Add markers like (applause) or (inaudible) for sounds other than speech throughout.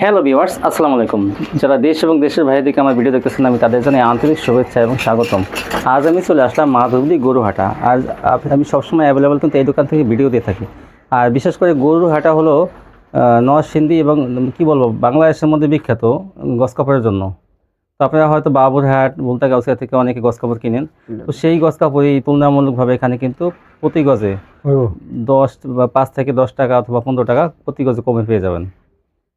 Hello viewers আসসালামু আলাইকুম। যারা দেশ এবং দেশের বাইরে থেকে আমার ভিডিও দেখতেছেন আমি তাদের জানাই আন্তরিক শুভেচ্ছা এবং স্বাগতম। আজ আমি চলে আসলাম মাধবদী গরুহাটা। আজ আমি সবসময় অ্যাভেলেবল কিন্তু এই দোকান থেকে ভিডিও দিয়ে থাকি। আর বিশেষ করে গরুহাটা হলো নরসিংদী এবং কি বলব বাংলাদেশের মধ্যে বিখ্যাত গস কাপড়ের জন্য। তো আপনারা হয়তো বাবুরহাট বলতে গাউসিয়া থেকে অনেকে গস কাপড় কিনেন। তো সেই গস কাপড়ই তুলনামূলকভাবে এখানে কিন্তু প্রতি গজে দশ বা পাঁচ থেকে দশ টাকা অথবা পনেরো টাকা প্রতি গজে কমে পেয়ে যাবেন।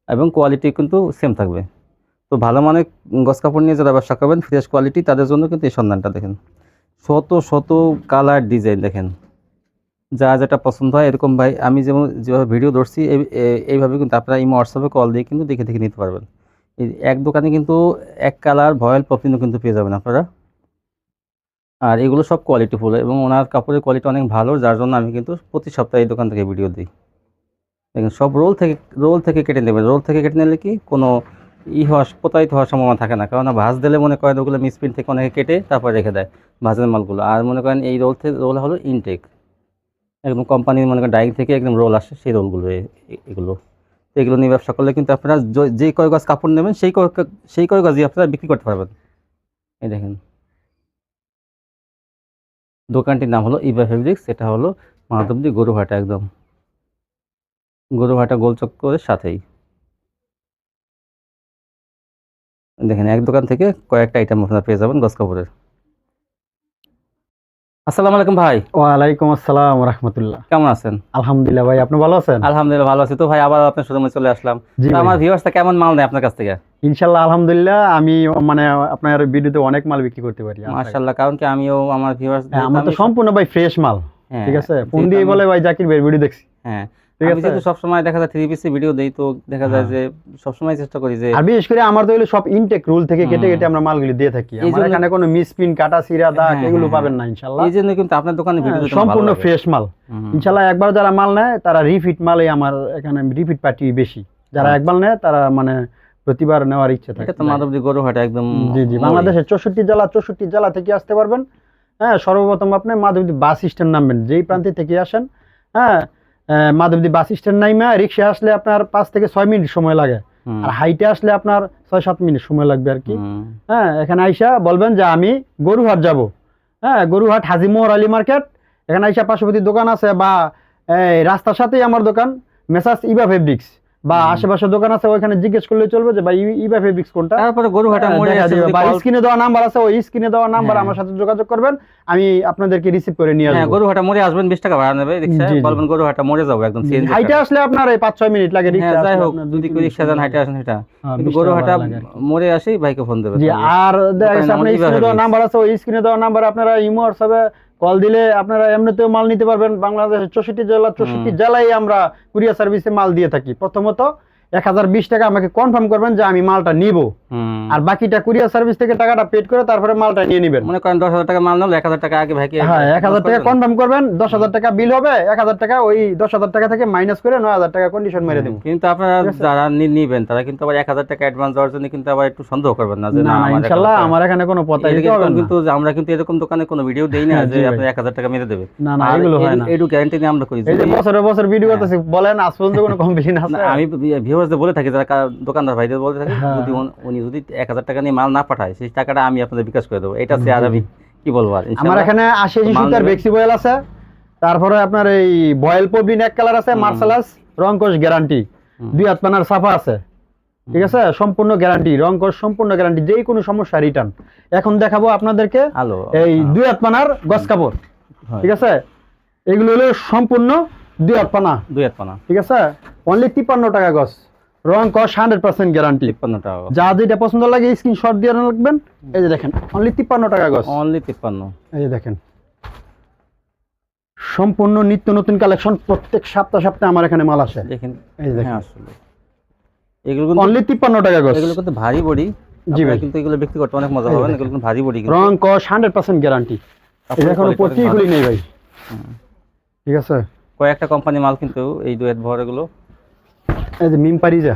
এবং কোয়ালিটি কিন্তু সেম থাকবে। তো ভালো মানের গস কাপড় নিয়ে যারা ব্যবসা করবেন ফ্রেশ কোয়ালিটি তাদের জন্য কিন্তু এই সন্ধানটা দেখেন। শত শত কালার ডিজাইন দেখেন। যা যেটা পছন্দ হয়, এরকম ভাই, আমি যেমন যেভাবে ভিডিও ধরছি, এই- এই- এইভাবে কিন্তু আপনারা এই হোয়াটসঅ্যাপে কল দিয়ে কিন্তু দেখে দেখে নিতে পারবেন। এক দোকানে কিন্তু এক কালার ভয়েল পপিনও কিন্তু পেয়ে যাবেন আপনারা। আর এগুলো সব কোয়ালিটিফুল এবং ওনার কাপড়ের কোয়ালিটি অনেক ভালো, যার জন্য আমি কিন্তু প্রতি সপ্তাহে এই দোকান থেকে ভিডিও দিই। দেখেন, সব রোল থেকে রোল থেকে কেটে নেবেন। রোল থেকে কেটে নিলে কি কোনো ই হওয়ার প্রতারিত হওয়ার সম্ভাবনা থাকে না। কারণ ভাজ দিলে মনে করেন ওগুলো মিসপ্রিন্ট থেকে অনেকে কেটে তারপর রেখে দেয় ভাজের মালগুলো। আর মনে করেন এই রোল থেকে, রোল হলো ইনটেক একদম কোম্পানির মনে করেন ডাইং থেকে একদম রোল আসে সেই রোলগুলো এগুলো। এগুলো নিয়ে ব্যবসা করলে কিন্তু আপনারা যে কয় গাছ কাপড় নেবেন সেই কয় সেই কয় গজই আপনারা বিক্রি করতে পারবেন। এই দেখেন। দোকানটির নাম হলো ইভা ফেব্রিক্স এটা হলো মাধবদী গরুহাটা একদম। গরুহাটা গোলচক্করের সাথেই। দেখেন এক দোকান থেকে কয়েকটা আইটেম আপনারা পেয়ে যাবেন গস কাপড়ের। আসসালামু আলাইকুম ভাই। ওয়ালাইকুম আসসালাম রহমতুল্লাহ। কেমন আছেন? আলহামদুলিল্লাহ ভাই আপনি ভালো আছেন? আলহামদুলিল্লাহ ভালো আছি। তো ভাই আবার আপনার শোরুমে চলে আসলাম। আমার ভিউয়ার্সটা কেমন মাল নেয় আপনার কাছ থেকে? ইনশাল্লাহ আলহামদুলিল্লাহ আমি মানে আপনার ভিডিওতে অনেক মাল বিক্রি করতে পারি মাশাআল্লাহ কারণ কি আমিও আমার ভিউয়ার্স হ্যাঁ, আমার তো সম্পূর্ণ ভাই ফ্রেশ মাল ঠিক আছে? ফোন দিয়ে বলে ভাই জাকির ভাই ভিডিও দেখছি। হ্যাঁ আমি যেহেতু সবসময় দেখা যায় থ্রি পিসি ভিডিও দেই তো দেখা যায় যে সবসময় চেষ্টা করি যে আর বিশেষ করে আমার তো হলো সব ইনটেক রুল থেকে কেটে কেটে আমরা মালগুলি দিয়ে থাকি। আমার এখানে কোনো মিসপিন কাটা সিরা দাগ হ্যাঁ, এগুলো হ্যাঁ, পাবেন হ্যাঁ। না এই জন্য কিন্তু আপনার দোকানে ভিডিও হ্যাঁ, সম্পূর্ণ ফ্রেশ মাল। একবার যারা মাল নেয় তারা রিফিট মালই আমার এখানে রিফিট পার্টি বেশি। যারা আচ্ছা। একবার নেয় তারা মানে প্রতিবার নেওয়ার ইচ্ছে থাকে। এটা তো মাধবদী গরুহাটা একদম জি জি বাংলাদেশের চৌষট্টি জেলা চৌষট্টি জেলা থেকে আসতে পারবেন। হ্যাঁ সর্বপ্রথম আপনি মাধবদী বাস স্ট্যান্ড নামবেন। যেই প্রান্তে থেকে আসেন হ্যাঁ মাধবদী বাস স্ট্যান্ড নাইমা রিক্সা আসলে আপনার পাঁচ থেকে ছয় মিনিট সময় লাগে। আর হাইটে আসলে আপনার ছয় সাত মিনিট সময় লাগবে আর কি। হ্যাঁ এখানে আইসা বলবেন যে আমি গরুহাট যাব। হ্যাঁ গরুহাট হাজি মোহর আলী মার্কেট। এখানে আইসা পার্শ্ববর্তী দোকান আছে বা এই রাস্তার সাথেই আমার দোকান মেসাজ ইবা ফেব্রিক্স। বা। আশেপাশে দোকান আছে ওইখানে জিজ্ঞেস করলে চলবে যে ভাই ইবা ফেব্রিক্স কোনটা তারপরে গরুহাটা হ্যাঁ, মোড়ে। যদি বা স্ক্রিনে দেওয়া নাম্বার আছে ওই স্ক্রিনে দেওয়া নাম্বার হ্যাঁ। আমার সাথে যোগাযোগ করবেন আমি আপনাদেরকে রিসিভ করে নিয়ে হ্যাঁ আসব গরুহাটা মোড়ে আসবেন বিশ টাকা ভাড়া নেবে জি। বলবেন গরুহাটা মোড়ে যাব একদম সিএনজি হাইটে আসলে আপনার এই পাঁচ ছয় মিনিট লাগে হ্যাঁ রিক্সা যাই হোক যদি কেউ মিনিট যান হাইটে আসেন সেটা হ্যাঁ, কিন্তু 20 গরুহাটা। মোড়ে আসেই বাইকে ফোন দেবে জি আর দেখা দোকানের যাচ্ছে আপনার স্ক্রিনে দেওয়া নাম্বার আছে ওই স্ক্রিনে দেওয়া নাম্বার আপনারা ইমো হোয়াটসঅ্যাপে কল দিলে আপনারা এমনিতেও মাল নিতে পারবেন। বাংলাদেশের চৌষট্টি জেলা চৌষট্টি জেলায় আমরা কুরিয়ার সার্ভিসে মাল দিয়ে থাকি। প্রথমত এক হাজার বিশ টাকা আমাকে কনফার্ম করবেন যে আমি মালটা নিব। আর বাকিটা কুরিয়ার সার্ভিস থেকে টাকাটা পেড করে তারপরে মালটা নিয়ে নেবেন। মনে করেন দশ হাজার টাকা মাল নিল এক হাজার টাকা আগে ভাইকে হ্যাঁ এক হাজার টাকা কনফার্ম করবেন দশ হাজার টাকা বিল হবে এক হাজার টাকা ওই দশ হাজার টাকা থেকে মাইনাস করে নয় হাজার টাকা কন্ডিশন মেরে দেবো। কিন্তু আপনারা যারা নিবেন তারা কিন্তু আবার এক হাজার টাকা অ্যাডভান্স দেওয়ার জন্য কিন্তু আবার একটু সন্দেহ করবেন না যে না ইনশাল্লাহ আমার এখানে কোনো না। কিন্তু আমরা কিন্তু এরকম দোকানে কোনো ভিডিও দেই না হ্যাঁ, যে আপনি এক হাজার টাকা মেরে দেবে। না না এগুলো হয় না। এটু গ্যারান্টি নিয়ে আমরা করি এই যে বছরে বছর ভিডিও হ্যাঁ। করতেছি বলেন আজ পর্যন্ত কোনো (laughs) কমপ্লেন আছে। আমি ভিউয়ার্সদের বলে থাকি যারা দোকানদার ভাইদের বলে থাকি হ্যাঁ। যদি উনি- যদি এক হাজার টাকা নিয়ে মাল না পাঠায় সেই টাকাটা আমি আপনাদের বিকাশ করে দেবো। এটা সে আর আমি কি বলব আর আমার এখানে আশি সুতার বেক্সি বয়েল আছে। তারপরে আপনার এই বয়েল পবিন এক কালার আছে। মার্শালাস রংকশ গ্যারান্টি। দুই হাত পানার সাফা আছে। ঠিক আছে? সম্পূর্ণ গ্যারান্টি রংকশ সম্পূর্ণ গ্যারান্টি যেই কোনো সমস্যা রিটার্ন এখন দেখাবো আপনাদেরকে আলো এই দুই হাত পানার গস কাপড়। ঠিক আছে? এগুলো হলো সম্পূর্ণ দুই হাত পানা। দুই এক পানা। ঠিক আছে? অনলি তিপ্পান্ন টাকা গস রং কস হান্ড্রেড পার্সেন্ট গ্যারান্টি তিপ্পান্ন টাকা যা যেটা পছন্দ লাগে স্ক্রিনশট দিয়ে রাখবেন। এই যে দেখেন অনলি তিপ্পান্ন টাকা গস। অনলি তিপ্পান্ন। এই যে দেখেন। সম্পূর্ণ নিত্য নতুন কালেকশন প্রত্যেক সপ্তাহ সপ্তাহে আমার এখানে মাল আসে। দেখেন এই যে দেখেন। হ্যাঁ আসলে। এগুলো কিন্তু অনলি তিপ্পান্ন টাকা গস। এগুলো কিন্তু ভারী বডি। জি ভাই। কিন্তু এগুলো বিক্রি করতে অনেক মজা দেখেন। এগুলো কিন্তু ভারী বডি রং কস হান্ড্রেড পার্সেন্ট গ্যারান্টি এটা এখনও পচিগুলি নেই ভাই। ঠিক আছে? কয়েকটা কোম্পানি মাল কিন্তু এই দুয়েট ভর এগুলো এই যে মিম পারিজা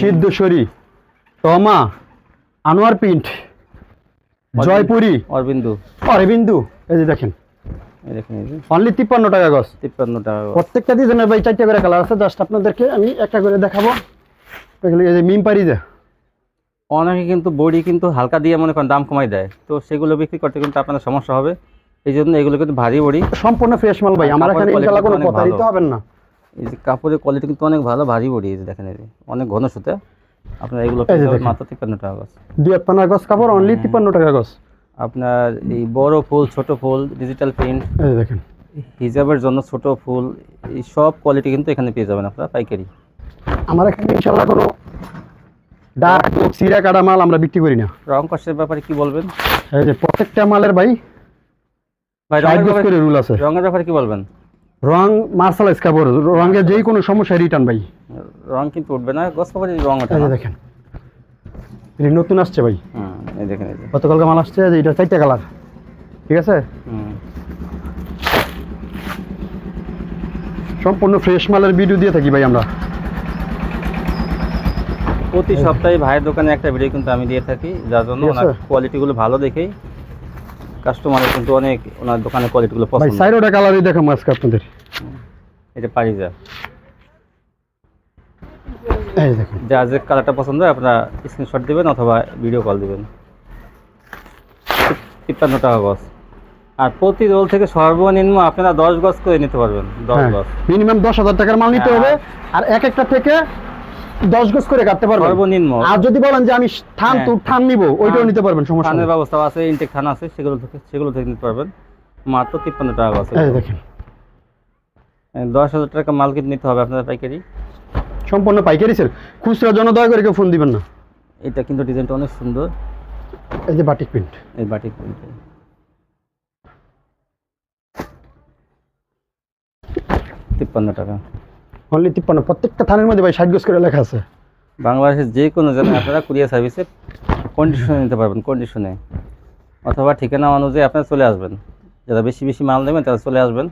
সিদ্ধেশ্বরী তমা আনোয়ার প্রিন্ট জয়পুরি। অরবিন্দু। অরবিন্দু। এই যে দেখেন। এই দেখেন এই যে। অনলি তিপ্পান্ন টাকা গস তিপ্পান্ন টাকা প্রত্যেকটা ডিজাইনের ভাই চারটা করে কালার আছে জাস্ট আপনাদেরকে আমি একটা করে দেখাবো। এই যে মিম পারি অনেকে কিন্তু বড়ি কিন্তু হালকা দিয়ে মনে করেন দাম কমাই দেয়। তো সেগুলো বিক্রি করতে কিন্তু আপনাদের সমস্যা হবে। এই জন্য এগুলো কিন্তু ভারী বড়ি। সম্পূর্ণ ফ্রেশ মাল ভাই। আমার এখানে quality কোনো প্রতারিত। হবেন না। এই যে কাপড়ের কোয়ালিটি কিন্তু অনেক ভালো ভারী বড়ি এই যে দেখেন এই যে অনেক ঘন সুতে। আপনার এগুলো। মাত্র তিপ্পান্ন টাকা গজ। দুই পানা গছ কাপড় অনলি তিপ্পান্ন টাকা গছ আপনার এই বড় ফুল ছোট ফুল ডিজিটাল প্রিন্ট দেখেন। হিজাবের জন্য ছোট ফুল এই সব কোয়ালিটি কিন্তু এখানে পেয়ে যাবেন আপনারা পাইকারি। আমার এখানে ইনশাল্লাহ কোনো ডাক সিরা কাটা মাল আমরা বিক্রি করি না। রং কষ্টের ব্যাপারে কি বলবেন? এই যে প্রত্যেকটা মালের ভাই ভাই রঙের ব্যাপারে রুল আছে। রঙের ব্যাপারে কি বলবেন? রং মার্শালাইজ কাপড় রঙের যেই কোনো সমস্যা রিটার্ন ভাই। রং কিন্তু উঠবে না গছ কাপড়ের রং ওঠে না। দেখেন এটা নতুন আসছে ভাই। এই দেখেন গতকালকে মাল আসছে এটা চারটা কালার। ঠিক আছে? সম্পূর্ণ ফ্রেশ মালের ভিডিও দিয়ে থাকি ভাই আমরা। প্রতি সপ্তাহে ভাইয়ের দোকানে একটা ভিডিও কিন্তু আমি দিয়ে থাকি যার জন্য কোয়ালিটিগুলো ভালো দেখেই কাস্টমারের কিন্তু অনেক ওনার দোকানের কোয়ালিটিগুলো ভাই পছন্দ সাইরোটা কালারই দেখাম আজকে আপনাদের। এটা পারিজা এই যে দেখেন। যার যে কালারটা পছন্দ হয় আপনারা স্ক্রিনশট দিবেন অথবা ভিডিও কল দিবেন। তিপ্পান্ন টাকা গজ। আর প্রতি রোল থেকে সর্বনিম্ন আপনারা দশ গজ করে নিতে পারবেন দশ হ্যাঁ গজ। মিনিমাম দশ হাজার টাকার মাল নিতে হ্যাঁ। হবে। আর এক একটা থেকে দশ গজ করে কাটতে পারবেন। সর্বনিম্ন। আর যদি বলেন যে আমি থান হ্যাঁ। তো থান নিব ওইটাও নিতে পারবেন সমস্যা থানের ব্যবস্থা আছে ইনটেক থান আছে সেগুলো থেকে সেগুলো থেকে নিতে পারবেন। মাত্র তিপ্পান্ন টাকা গজ এই দেখেন। দশ হাজার টাকা মাল কিন্তু নিতে হবে আপনাদের পাইকারি। সম্পূর্ণ পাইকারি সেল। খুচরার জন্য দয়া করে কেউ ফোন দিবেন না। এটা কিন্তু ডিজাইনটা অনেক সুন্দর। এই যে বাটিক প্রিন্ট এই বাটিক প্রিন্ট তিপ্পান্ন টাকা। অনলি তিপ্পান্ন। প্রত্যেকটা থানের মধ্যে ভাই ষাট গজ করে লেখা আছে। বাংলাদেশের যে কোনো জায়গায় আপনারা কুরিয়ার সার্ভিসে কন্ডিশনে নিতে পারবেন কন্ডিশনে অথবা ঠিকানা অনুযায়ী আপনারা চলে আসবেন। যারা বেশি বেশি মাল নেবেন তারা চলে আসবেন।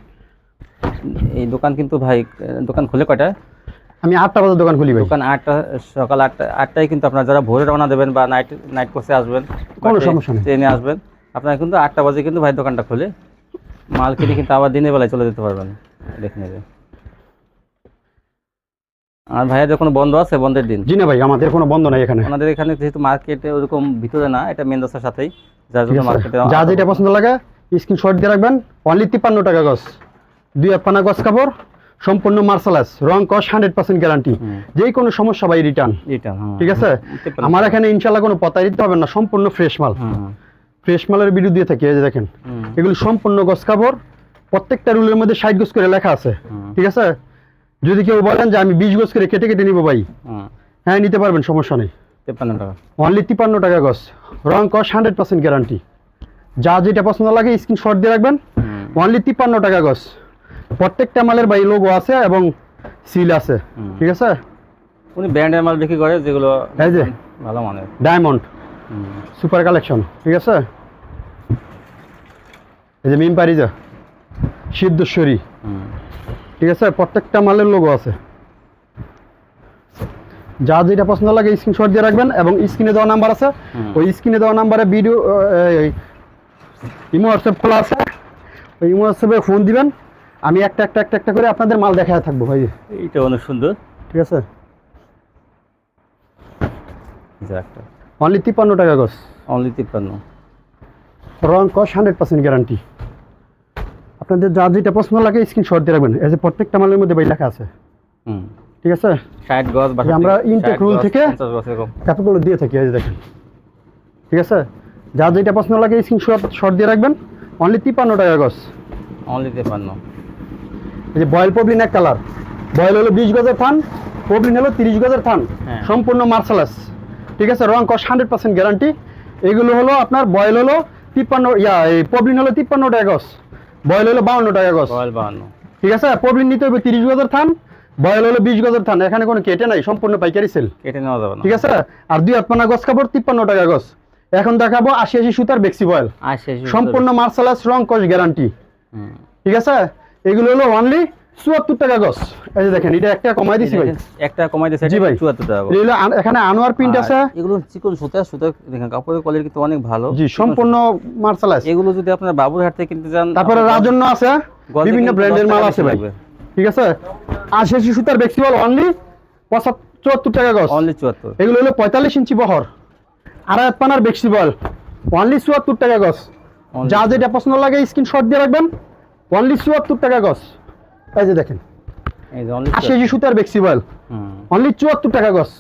এই দোকান কিন্তু ভাই দোকান খুলে কয়টায়? আমি আটটা বাজার দোকান খুলি ভাই। দোকান আটটা সকাল আটটা আটটায় কিন্তু আপনারা যারা ভোরে রওনা দেবেন বা নাইট নাইট কোর্সে আসবেন কোনো সমস্যা নেই। ট্রেনে আসবেন আপনারা কিন্তু আটটা বাজে কিন্তু ভাই দোকানটা খুলে। মাল কিনে কিন্তু আবার দিনের বেলায় চলে যেতে পারবেন। দেখে নেবে আর ভাইয়াদের কোনো বন্ধ আছে বন্ধের দিন? জি না ভাই আমাদের কোনো বন্ধ নাই এখানে। আমাদের এখানে যেহেতু মার্কেটে ওরকম ভিতরে না এটা মেন রাস্তার সাথেই। যার ঠিক জন্য মার্কেটে যা যেটা পছন্দ লাগে স্ক্রিনশট দিয়ে রাখবেন। অনলি তিপ্পান্ন টাকা গজ। দুই এক পানা গজ কাপড় সম্পূর্ণ মার্শালাস রং কস হান্ড্রেড পার্সেন্ট গ্যারান্টি হুম। যে কোনো সমস্যা ভাই রিটার্ন এটা ঠিক আছে? আমার এখানে ইনশাল্লাহ কোনো প্রতারিত হবে না সম্পূর্ণ ফ্রেশ মাল। ফ্রেশ মালের ভিডিও দিয়ে থাকি এই যে দেখেন। এগুলো সম্পূর্ণ গজ কাপড় প্রত্যেকটা রুলের মধ্যে ষাট গজ করে লেখা আছে। ঠিক আছে? যদি কেউ বলেন যে আমি বিশ গজ করে কেটে কেটে নিবো ভাই হ্যাঁ। নিতে পারবেন সমস্যা নেই। তিপ্পান্ন টাকা। অনলি তিপ্পান্ন টাকা গজ। রং কস হান্ড্রেড পার্সেন্ট গ্যারান্টি যা যেটা পছন্দ লাগে স্ক্রিনশট দিয়ে রাখবেন। অনলি তিপ্পান্ন টাকা গজ। প্রত্যেকটা মালের ভাই লোগো আছে এবং সিল আছে। ঠিক আছে? উনি ব্র্যান্ডের মাল বিক্রি করে যেগুলো এই যে। ভালো মানের। ডায়মন্ড সুপার কালেকশন ঠিক আছে? এই যে মিম পারিজা সিদ্ধেশ্বরী। ঠিক আছে প্রত্যেকটা মালের লোগো আছে। যা যেটা পছন্দ লাগে স্ক্রিনশট দিয়ে রাখবেন এবং স্ক্রিনে দেওয়া নাম্বার আছে। ওই স্ক্রিনে দেওয়া নাম্বারে ভিডিও ইমো হোয়াটসঅ্যাপ খোলা আছে। ওই ইমো হোয়াটসঅ্যাপে ফোন দিবেন। আমি একটা একটা একটা একটা করে আপনাদের মাল দেখায় থাকব ভাই। এইটা অনেক সুন্দর। ঠিক আছে? অনলি তিপ্পান্ন টাকা গছ অনলি তিপ্পান্ন। রং কস হান্ড্রেড পার্সেন্ট গ্যারান্টি আপনাদের যা যেটা পছন্দ লাগে স্ক্রিনশট দিয়ে রাখবেন। এই যে প্রত্যেকটা মালের মধ্যে ভাই লেখা আছে। হুম। ঠিক আছে? ষাট গজ বা আমরা intake রুল থেকে- পঞ্চাশ গজ এরকম। দিয়ে থাকি এই যে দেখেন। ঠিক আছে? যা যেটা পছন্দ লাগে স্ক্রিনশট শর্ট দিয়ে রাখবেন। অনলি তিপ্পান্ন টাকা গছ অনলি তিপ্পান্ন। এই যে বয়েল পবলিন এক কালার বয়েল হলো বিশ গজের থান পবলিন হলো তিরিশ গজের থান। হ্যাঁ। সম্পূর্ণ মার্শালাস ঠিক আছে? রং কস হান্ড্রেড পার্সেন্ট গ্যারান্টি এগুলো হলো আপনার বয়েল হলো তিপ্পান্ন ইয়া এই পবলিন হলো তিপ্পান্ন টাকা গছ বয়েল হলো বাউন্ন টাকা গজ ঠিক আছে? প্রবীণ নিতে হবে তিরিশ গজের থান বয়েল হলো বিশ গজের থান এখানে কোনো কেটে নাই সম্পূর্ণ পাইকারি সেল। কেটে নেওয়া যাবে না। ঠিক আছে? আর দুই আটপানা গজ কাপড় তিপ্পান্ন টাকা গজ এখন দেখাবো আশি আশি সুতার বেক্সি বয়েল। সম্পূর্ণ মার্শাল আর্টস রং কস গ্যারান্টি। ঠিক আছে? এগুলো হলো অনলি চুয়াত্তর টাকা গছ। এই যে দেখেন এটা একটা কমাই দিছি ভাই। একটা কমাই দিয়েছে জি ভাই। চুয়াত্তর টাকা। এগুলো এখানে আনোয়ার প্রিন্ট আছে। এগুলো চিকন সুতা সুতা দেখেন কাপড়ের কোয়ালিটি কিন্তু অনেক ভালো। জি সম্পূর্ণ মার্শালাস সুতা। এগুলো যদি আপনার বাবুরহাট থেকে কিনতে যান তারপরে রাজন্য আছে। বিভিন্ন ব্র্যান্ডের মাল আছে ভাই। ঠিক আছে? আশি আশি সুতার বেক্সি বল অনলি চুয়াত্তর টাকা গজ অনলি চুয়াত্তর। এগুলো হলো পঁয়তাল্লিশ ইঞ্চি বহর। আড়াই হাত পানার বেক্সিবল অনলি চুয়াত্তর টাকা গজ Only যা যেটা পছন্দ লাগে স্ক্রিনশট দিয়ে রাখবেন। অনলি চুয়াত্তর টাকা গজ এই যে দেখেন। আশি সুতার বেক্সিবল অনলি চুয়াত্তর টাকা গজ।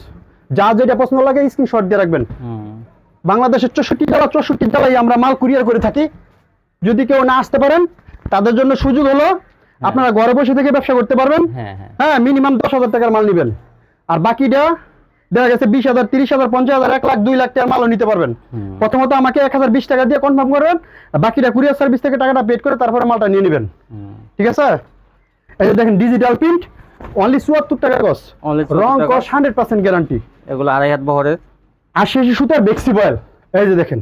যা যেটা লাগে স্ক্রিনশট দিয়ে রাখবেন। বাংলাদেশের চৌষট্টি জেলা চৌষট্টি জেলায় আমরা মাল কুরিয়ার করে থাকি। যদি কেউ না আসতে পারেন তাদের জন্য সুযোগ হলো আপনারা ঘরে বসে থেকে ব্যবসা করতে পারবেন। হ্যাঁ হ্যাঁ। হ্যাঁ মিনিমাম দশ হাজার টাকার মাল নেবেন। আর বাকিটা দেখা গেছে বিশ হাজার তিরিশ হাজার পঞ্চাশ হাজার এক লাখ দুই লাখ টাকার মালও নিতে পারবেন। প্রথমত আমাকে এক হাজার বিশ টাকা দিয়ে কনফার্ম করবেন বাকিটা কুরিয়ার সার্ভিস থেকে টাকাটা পেড করে তারপরে মালটা নিয়ে নেবেন। ঠিক আছে? এই যে দেখেন ডিজিটাল প্রিন্ট অনলি চুয়াত্তর টাকা অনলি রং কস হান্ড্রেড পার্সেন্ট গ্যারান্টি এগুলো আড়াই হাত বহরের। আশি আশি সুতার বেক্সি বয়েল এই যে দেখেন।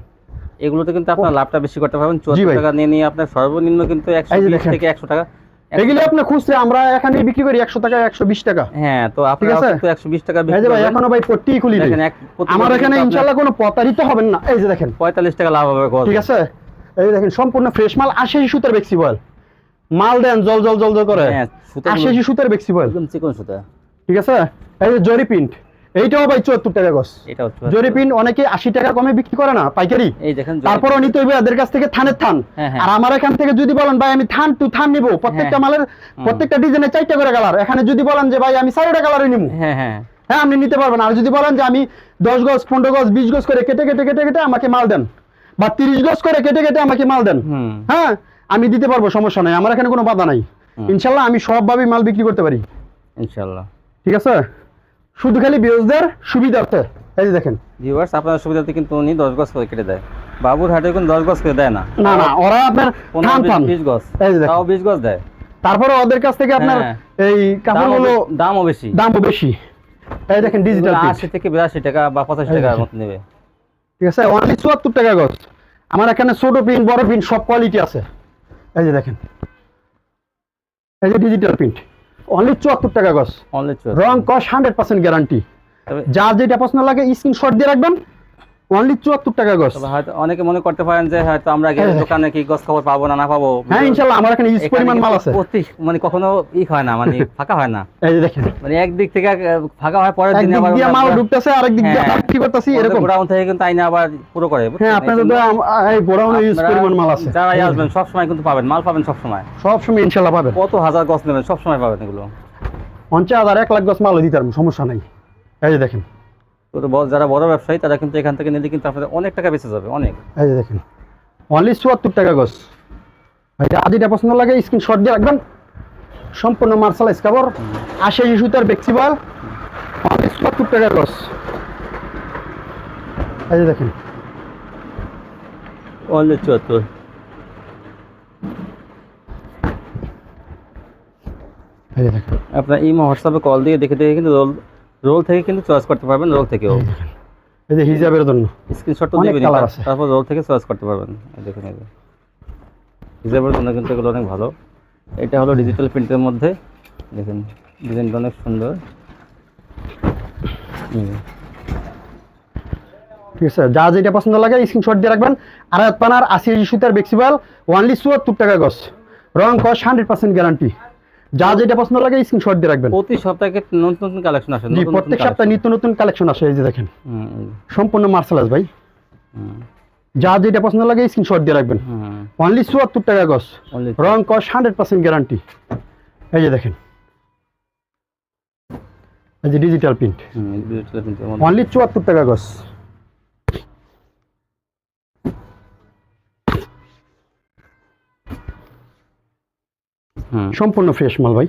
এগুলোতে কিন্তু আপনার লাভটা বেশি করতে পারবেন। চুয়াত্তর। টাকা নিয়ে নিয়ে আপনার সর্বনিম্ন কিন্তু একশো। থেকে একশো টাকা। এগুলো আপনি খুচরা আমরা এখানে বিক্রি করি একশো টাকা একশো বিশ টাকা। হ্যাঁ তো আপনারা একশো বিশ টাকা এই বিক্রি ভাই এখনও ভাই পট্টি খুলি দেখেন আমার এখানে ইনশাল্লাহ কোনো প্রতারিত হবেন না। এই যে দেখেন। পঁয়তাল্লিশ টাকা লাভ হবে ঠিক আছে? এই দেখেন সম্পূর্ণ ফ্রেশ মাল আশি আশি সুতার বেক্সি বয়েল মাল দেন জল জল জল জল করে। হ্যাঁ আশি সুতার বেক্সি বয়েল একদম চিকন সুতা। ঠিক আছে? এই যে জরি প্রিন্ট এইটাও ভাই চুয়াত্তর টাকা গছ জরি প্রিন্ট অনেকে আশি টাকা কমে বিক্রি করে না পাইকারি। এই দেখেন জরি- তারপরও নিতে হইবে এদের কাছ থেকে থানের থান। হ্যাঁ, হ্যাঁ। আর আমার এখান থেকে যদি বলেন ভাই আমি থান টু থান নিবো প্রত্যেকটা। মালের প্রত্যেকটা ডিজাইনের চারটা করে কালার এখানে যদি বলেন যে ভাই আমি চারটা কালারই নিবো। হ্যাঁ আপনি নিতে পারবেন। আর যদি বলেন যে আমি দশ গজ পনেরো গজ বিশ গজ করে কেটে কেটে কেটে কেটে আমাকে মাল দেন বা তিরিশ গজ করে কেটে কেটে আমাকে মাল দেন। হ্যাঁ আমি দিতে পারব সমস্যা নাই। আমার এখানে কোনো বাধা নাই। ইনশাল্লাহ আমি সবভাবেই মাল বিক্রি করতে পারি। ইনশাল্লাহ। ঠিক আছে? শুধু খালি বিরোধীদের সুবিধার্থে। এই যে দেখেন। ভিউয়ার্স আপনার সুবিধাতে কিন্তু উনি দশ গজ করে কেটে দেয়। বাবুর হাটে কিন্তু দশ গজ করে দেয় না। না না ওরা আপনার বিশ- গজ। এই যে দেখেন। তাও বিশ গজ দেয়। তারপরে ওদের কাছ থেকে আপনার হ্যাঁ। এই কাপড়গুলো বে- দামও বেশি। দামও বেশি। এই দেখেন ডিজিটাল এগুলো আশি থেকে বিরাশি টাকা বা পঁচাশি এই টাকার দেখেন। মতো নেবে। ঠিক আছে? অনলি চুয়াত্তর টাকা গজ। আমার এখানে ছোট প্রিন্ট বড় প্রিন্ট সব কোয়ালিটি আছে। এই যে দেখেন। এই যে ডিজিটাল প্রিন্ট অনলি চুয়াত্তর টাকা গজ। অনলি রং কস হান্ড্রেড পার্সেন্ট গ্যারান্টি যার যেটা পছন্দ লাগে স্ক্রিনশট দিয়ে রাখবেন অনলি চুয়াত্তর টাকা তবে হয়তো অনেকে মনে করতে পারেন যে হয়তো আমরা গেলে হ্যাঁ। দোকানে কি গছ খবর পাবো না না পাবো? হ্যাঁ ইনশাল্লাহ আমার এখানে ইউজ পরিমাণ মাল আছে। প্রতি মানে কখনো ই হয় না মানে (laughs) ফাঁকা হয় না। এই যে দেখেন। মানে একদিক থেকে ফাঁকা হয় পরের দিনে আবার দিয়ে মাল ঢুকতেছে আরেক দিক দিয়ে হ্যাঁ। কি করতেছি এরকম। গোডাউন থেকে কিন্তু আইনে আবার পুরো করে? হ্যাঁ আপনাদের তো এই গোডাউনে ইউজ পরিমাণ মাল আছে। যারাই আসবেন সব সময় কিন্তু পাবেন মাল পাবেন সব সময় সব সময় ইনশাল্লাহ পাবেন। কত হাজার গছ নেবেন সব সময় পাবেন এগুলো। পঞ্চাশ হাজার এক লাখ গজ মালও দিতে পারব সমস্যা নাই। এই যে দেখেন। তো যারা বড় ব্যবসায়ী তারা কিন্তু এখান থেকে নিলে কিন্তু আপনাদের অনেক টাকা বেঁচে যাবে অনেক। এই যে দেখেন অনলি চুয়াত্তর টাকা গজ ভাই আদিটা পছন্দ লাগে স্ক্রিনশট দিয়ে রাখবেন। সম্পূর্ণ মার্শালাইজ কাপড় আশি বেক্সিবাল অনলি চুয়াত্তর টাকা গজ এই যে দেখেন। অনলি চুয়াত্তর। এই আপনার ইমো হোয়াটসঅ্যাপে কল দিয়ে দেখে দেখে কিন্তু রোল থেকে কিন্তু চয়েস করতে পারবেন রোল থেকেও। এই যে হিজাবের জন্য স্ক্রিনশট তো অনেক দিবেন তারপর রোল থেকে চয়েস করতে পারবেন। দেখুন এই যে হিসাবের জন্য কিন্তু এগুলো অনেক ভালো। এটা হলো ডিজিটাল প্রিন্টের মধ্যে। দেখুন ডিজাইনটা অনেক সুন্দর। ঠিক আছে যা যেটা পছন্দ লাগে স্ক্রিনশট দিয়ে রাখবেন। আর পানার আশি সুতার বেক্সিবাল ওনলি চুয়াত্তর টাকা গজ রং কস হান্ড্রেড পার্সেন্ট গ্যারান্টি যা যেটা পছন্দ লাগে স্ক্রিনশট দিয়ে রাখবেন। প্রতি সপ্তাহে নতুন নতুন কালেকশন আসে? জি প্রত্যেক সপ্তাহে। নিত্য নতুন কালেকশন আসে এই যে দেখেন। সম্পূর্ণ মার্শালাইজ ভাই। যা যেটা পছন্দ লাগে স্ক্রিনশট দিয়ে রাখবেন। অনলি চুয়াত্তর টাকা only রং কস হান্ড্রেড পার্সেন্ট গ্যারান্টি এই যে দেখেন। এই যে ডিজিটাল প্রিন্ট অনলি চুয়াত্তর টাকা গজ সম্পূর্ণ ফ্রেশ মাল ভাই।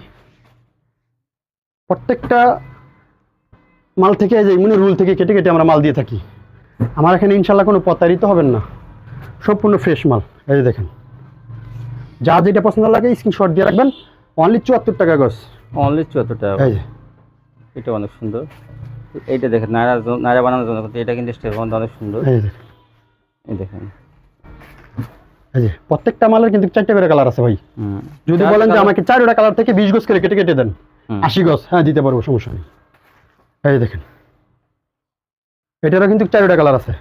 প্রত্যেকটা মাল থেকে এই যে ইমুনি রুল থেকে কেটে কেটে আমরা মাল দিয়ে থাকি। আমার এখানে ইনশাল্লাহ কোনো প্রতারিত হবেন না। সম্পূর্ণ ফ্রেশ মাল। এই যে দেখেন। যা যেটা পছন্দ লাগে স্ক্রিনশট দিয়ে রাখবেন। অনলি চুয়াত্তর টাকা গজ। Only 74 টাকা এই যে। এটা অনেক সুন্দর। এইটা দেখেন নায়রা নায়রা বানানোর জন্য। এটা কিন্তু স্টেপ অনেক সুন্দর। এই দেখেন। এই দেখেন। যে প্রত্যেকটা মালের কিন্তু চারটে করে কালার আছে ভাই। যদি বলেন যে আমাকে চারটা কালার থেকে বিশ গজ করে কেটে কেটে দেন আশি গজ হ্যাঁ দিতে পারব সমস্যা নেই। এই দেখেন এটারও কিন্তু চারটা কালার আছে।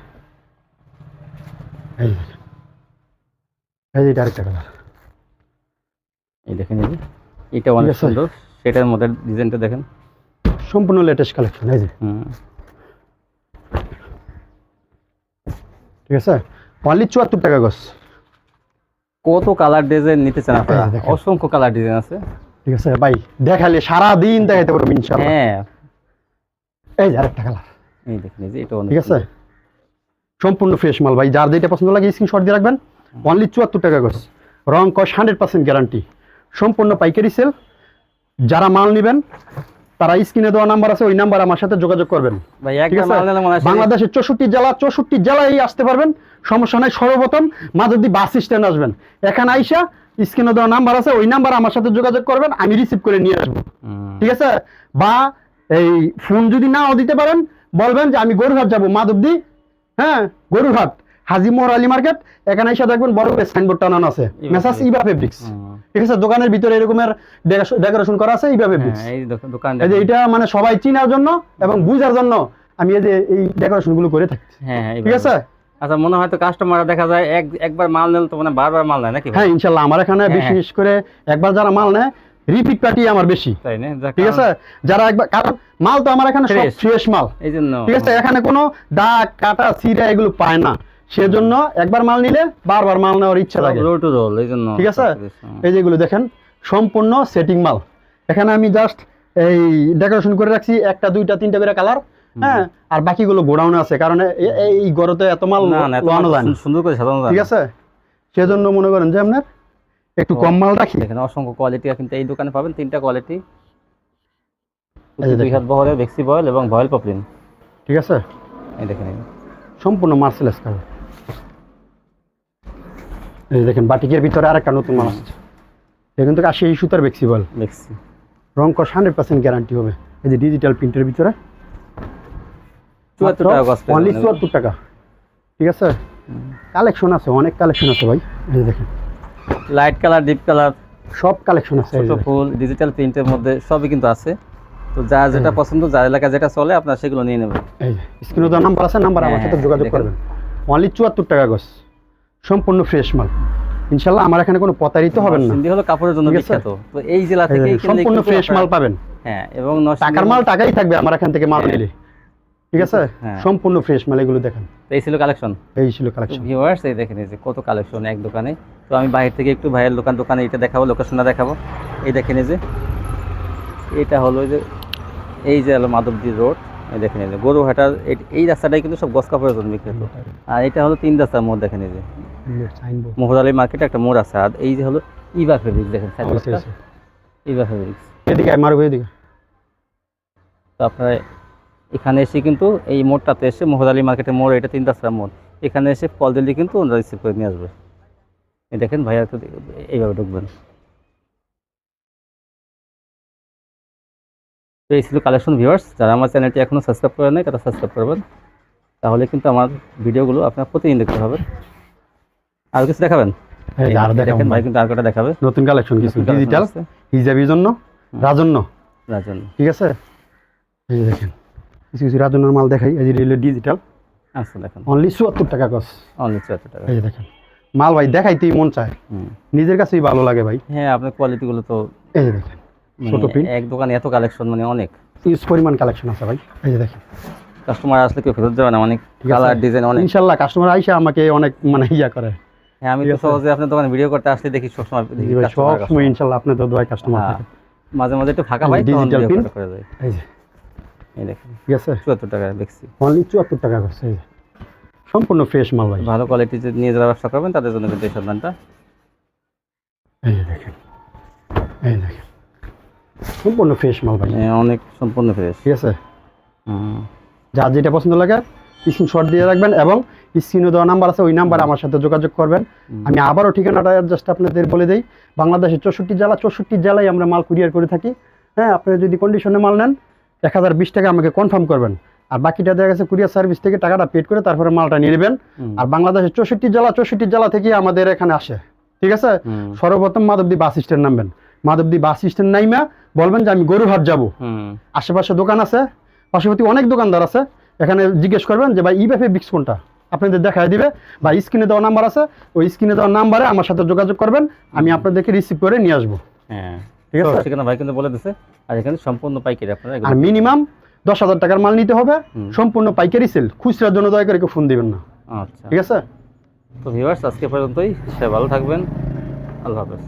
এই দেখেন এই এটা আরেকটা কালার এই দেখেন এই এটা অনেক। সুন্দর। সেটার মধ্যে ডিজাইনটা দেখেন। সম্পূর্ণ লেটেস্ট কালেকশন এই যে। ঠিক আছে? অনলি চুয়াত্তর টাকা গছ কত কালার ডিজাইন নিতে চান আপনারা? অসংখ্য কালার ডিজাইন আছে। ঠিক আছে ভাই দেখালে সারা দিন দেখাইতে পারব ইনশাআল্লাহ। হ্যাঁ। এই যে আরেকটা কালার এই দেখেন এই যে এটা ঠিক আছে? সম্পূর্ণ ফ্রেশ মাল ভাই যার যেটা পছন্দ লাগে স্ক্রিনশট দিয়ে রাখবেন। অনলি চুয়াত্তর টাকা গছ রং কস হান্ড্রেড পার্সেন্ট গ্যারান্টি সম্পূর্ণ পাইকারি সেল যারা মাল নেবেন তারা স্ক্রিনে দেওয়া নাম্বার আছে ওই নাম্বার আমার সাথে যোগাযোগ করবেন। বাংলাদেশের চৌষট্টি জেলা চৌষট্টি জেলায় আসতে পারবেন। সমস্যা নাই সর্বপ্রথম মাধবদী বাস স্ট্যান্ড আসবেন। এখানে আইসা স্ক্রিনে দেওয়া নাম্বার আছে ওই নাম্বার আমার সাথে যোগাযোগ করবেন আমি রিসিভ করে নিয়ে আসব। ঠিক আছে? বা এই ফোন যদি নাও দিতে পারেন বলবেন যে আমি গরুরহাট যাব মাধবদী হ্যাঁ গরুরহাট হাজি মোহর আলী মার্কেট। এখানে এসে দেখবেন বড় সাইনবোর্ড টানানো আছে। মেসাজ। ইবা ফেব্রিক্স। ঠিক আছে দোকানের ভিতরে এরকমের ডেকোরেশন করা আছে ফেব্রিক্স হ্যাঁ, এই দোকান- দোকান এই যে এটা মানে সবাই চিনার জন্য এবং বুঝার জন্য আমি এই যে এই ডেকোরেশনগুলো করে থাকি। হ্যাঁ হ্যাঁ ঠিক আছে? আচ্ছা মনে হয় তো কাস্টমার দেখা যায় এক একবার মাল নিলে তো মানে বারবার মাল নেয় নাকি হ্যাঁ ইনশাল্লাহ আমার এখানে বিশেষ করে একবার যারা মাল নেয় রিপিট পার্টি আমার বেশি। তাই না? ঠিক আছে? যারা একবার কারণ মাল তো আমার এখানে সব ফ্রেশ মাল। এই জন্য ঠিক আছে? এখানে কোনো দাগ কাটা সিরা এগুলো পায় না। সেজন্য একবার মাল নিলে বারবার মাল নেওয়ার ইচ্ছা থাকে রোল টু রোল এই জন্য ঠিক আছে? এই যেগুলো দেখেন সম্পূর্ণ সেটিং মাল। এখানে আমি জাস্ট এই ডেকোরেশন করে রাখছি একটা দুইটা তিনটা করে কালার হ্যাঁ? আর বাকিগুলো গোডাউনে আছে কারণ এই গরতে এত মাল লোয়ানো যায় সুন্দর করে সাজানো ঠিক আছে? সেজন্য মনে করেন যে আপনার একটু কম মাল রাখি। দেখেন অসংখ্য কোয়ালিটি কিন্তু এই দোকানে পাবেন তিনটা কোয়ালিটি দুই। হাত বহরের ভেক্সি বয়েল এবং ভয়েল পপলিন ঠিক আছে? এই দেখেন সম্পূর্ণ মার্সেলেস কালার এই দেখেন বাটিকের ভিতরে আরেকটা নতুন মাল আসছে। এটা কিন্তু আশি এই সুতার ফ্লেক্সিবল ভেক্সি রং কস হান্ড্রেড পার্সেন্ট গ্যারান্টি হবে। এই যে ডিজিটাল প্রিন্টের ভিতরে। চুয়াত্তর টাকা অনলি চুয়াত্তর টাকা। ঠিক আছে? কালেকশন আছে অনেক কালেকশন আছে ভাই। এই দেখেন। লাইট কালার ডিপ কালার সব কালেকশন আছে ছোট ফুল ডিজিটাল প্রিন্টের মধ্যে সবই কিন্তু আছে। তো যার যেটা পছন্দ যার এলাকায় যেটা চলে আপনার সেগুলো নিয়ে নেবেন। এই যে স্ক্রিনে দেওয়া নাম্বার আছে নাম্বার আমার হ্যাঁ, সাথে যোগাযোগ করবেন। অনলি চুয়াত্তর টাকা গজ সম্পূর্ণ ফ্রেশ মাল। ইনশাল্লাহ আমার এখানে কোনো প্রতারিত হবেন না। সিন্ধি হলো কাপড়ের জন্য? বিখ্যাত। তো এই জেলা থেকে সম্পূর্ণ ফ্রেশ মাল পাবেন। হ্যাঁ এবং টাকার মাল টাকাই থাকবে আমার এখান থেকে মাল হ্যাঁ। নিলে ঠিক আছে? হ্যাঁ। সম্পূর্ণ ফ্রেশ মাল এগুলো দেখেন। এই ছিল কালেকশন এই ছিল কালেকশন ভিউয়ার্স এই দেখেন এই যে কত কালেকশন এক দোকানে। তো আমি বাইরে থেকে একটু ভাইয়ের দোকান দোকানে এটা দেখাবো লোকেশনটা দেখাবো। এই দেখেন এই যে এটা হলো যে এই যে হলো মাধবদী রোড এই দেখেন এই যে গরুহাটার এই- রাস্তাটাই কিন্তু সব গস কাপড়ের জন্য বিখ্যাত। আর এটা হলো তিন রাস্তার মোড় দেখেন এই যে। মোহরালি মার্কেটে একটা মোড় আছে আর এই যে হলো ইবা ফেব্রিক্স দেখেন ইবা ফেব্রিক্স এদিকে মারবো এদিকে। তো আপনারা এখানে এসে কিন্তু এই মোড়টাতে এসে মোহরালি মার্কেটের মোড় এটা তিন রাস্তার মোড়। এখানে এসে কল দিলে কিন্তু ওনারা রিসিভ করে নিয়ে আসবে। এই দেখেন ভাইয়া তো এইভাবে ঢুকবেন। তো এই ছিল কালেকশন ভিউয়ার্স যারা আমার চ্যানেলটি এখনও সাবস্ক্রাইব করে নাই তারা সাবস্ক্রাইব করবেন। তাহলে কিন্তু আমার ভিডিওগুলো আপনার প্রতিদিন দেখতে হবে। আর কিছু দেখাবেন? আর দেখেন ভাই। কিন্তু আর কটা দেখাবে। নতুন কালেকশন কিছু ডিজিটাল। হিজাবির জন্য রাজন্য। রাজন ঠিক আছে? এই যে দেখেন কিছু কিছু রাজন্যর মাল দেখাই। এই যে ডিজিটাল আচ্ছা দেখেন। অনলি চুয়াত্তর টাকা গছ অনলি চুয়াত্তর টাকা। এই যে দেখেন মাল ভাই দেখাইতেই মন চায়। নিজের কাছেই ভালো লাগে ভাই। হ্যাঁ আপনার কোয়ালিটিগুলো তো এই যে দেখেন। ছোট মানে print। এক দোকানে এত কালেকশন মানে অনেক। ইউজ পরিমাণ কালেকশন আছে ভাই। এই যে দেখেন। কাস্টমার আসলে কেউ ফেরত যাবে না অনেক কালার ডিজাইন অনেক। ইনশাল্লাহ কাস্টমার আইসা আমাকে অনেক মানে ইয়া করে। হ্যাঁ আমি তো সহজে আপনার দোকানে ভিডিও করতে আসলে দেখি সবসময় দেখি জি ভাই customer, সব সময় ইনশাল্লাহ আপনার তো কাস্টমার। মাঝে মাঝে একটু ফাঁকা পাই video pin। করা যায়। এই যে। এই দেখেন ঠিক আছে। চুয়াত্তর টাকা দেখছি। অনলি চুয়াত্তর টাকা করছে এই। সম্পূর্ণ ফ্রেশ মাল ভাই। ভালো কোয়ালিটি নিয়ে যারা ব্যবসা করবেন তাদের জন্য কিন্তু এই সন্ধানটা এই দেখেন। এই দেখেন। সম্পূর্ণ ফ্রেশ মাল ভাই। অনেক সম্পূর্ণ ফ্রেশ ঠিক আছে? যার যেটা পছন্দ লাগে স্ক্রিনশট দিয়ে রাখবেন এবং স্ক্রিনে দেওয়া নাম্বার আছে ওই নাম্বারে আমার সাথে যোগাযোগ করবেন। আমি আবারও ঠিকানাটা জাস্ট আপনাদের বলে দিই বাংলাদেশের চৌষট্টি জেলা চৌষট্টি জেলায় আমরা মাল কুরিয়ার করে থাকি। হ্যাঁ আপনারা যদি কন্ডিশনে মাল নেন এক হাজার বিশ টাকা আমাকে কনফার্ম করবেন। আর বাকিটা দেখা গেছে কুরিয়ার সার্ভিস থেকে টাকাটা পেড করে তারপরে মালটা নিয়ে নেবেন। আর বাংলাদেশের চৌষট্টি জেলা চৌষট্টি জেলা থেকে আমাদের এখানে আসে। ঠিক আছে? সর্বপ্রথম মাধবদী বাস স্ট্যান্ড নামবেন। মাধবদী বাস স্ট্যান্ড নাইমা বলবেন যে আমি গরুহাট যাব। আশেপাশে দোকান আছে পাশাপাশি অনেক দোকানদার আছে। এখানে জিজ্ঞেস করবেন যে ভাই ইবেফে বিক্স কোনটা? আপনাদের দেখায় দিবে। বা স্ক্রিনে দেওয়া নাম্বার আছে। ওই স্ক্রিনে দেওয়া নাম্বারে আমার সাথে যোগাযোগ করবেন। আমি আপনাদেরকে রিসিভ করে নিয়ে আসব। হ্যাঁ। ঠিক আছে? সেখানে ভাই কিন্তু বলে দিছে। আর এখানে সম্পূর্ণ পাইকারি আপনারা আর মিনিমাম দশ হাজার টাকার মাল নিতে হবে। সম্পূর্ণ পাইকারি সেল খুচরার জন্য দয়া করে কেউ ফোন দিবেন না। আচ্ছা। ঠিক আছে? তো ভিউয়ার্স আজকে পর্যন্তই। সে ভালো থাকবেন। আল্লাহ হাফেজ।